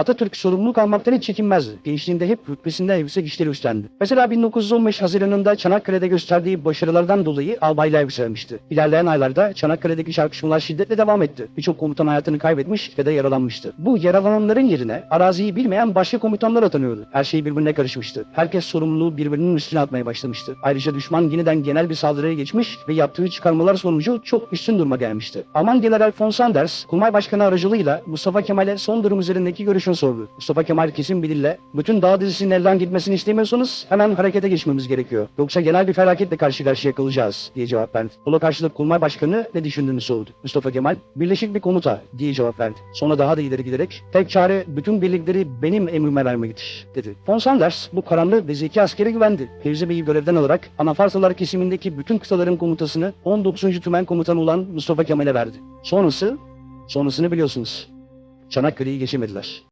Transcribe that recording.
Atatürk sorumluluk almaktan hiç çekinmezdi. Gençliğinde hep rütbesinden yüksek işleri üstlendi. Mesela 1915 Haziran'ında Çanakkale'de gösterdiği başarılardan dolayı albaylığa yükselmişti. İlerleyen aylarda Çanakkale'deki çarpışmalar şiddetle devam etti. Birçok komutan hayatını kaybetmiş ve de yaralanmıştı. Bu yaralananların yerine araziyi bilmeyen başka komutanlar atanıyordu. Her şey birbirine karışmıştı. Herkes sorumluluğu birbirinin üstüne atmaya başlamıştı. Ayrıca düşman yeniden genel bir saldırıya geçmiş ve yaptığı çıkarmalar sonucu çok üstün duruma gelmişti. Alman General von Sanders, Kurmay Başkanı aracılığıyla Mustafa Kemal'e son durum üzerindeki görüşünü sordu. Mustafa Kemal kesin bir dille, bütün dağ dizisinin elden gitmesini istemiyorsanız hemen harekete geçmemiz gerekiyor. Yoksa genel bir felaketle karşı karşıya kalacağız diye cevap verdi. Buna karşılık Kurmay Başkanı ne düşündüğünü sordu. Mustafa Kemal, birleşik bir komuta diye cevap verdi. Sonra daha da ileri giderek, tek çare bütün birlikleri benim emrime vermektir dedi. Von Sanders bu karanlık ve zeki askere güvendi. Fevzi Bey'i görevden alarak Anafarsalar kesimindeki bütün kıtaların komutasını 19. Tümen Komutanı olan Mustafa Kemal'e verdi. Sonrası, sonrasını biliyorsunuz. Çanakkale'yi geçemediler.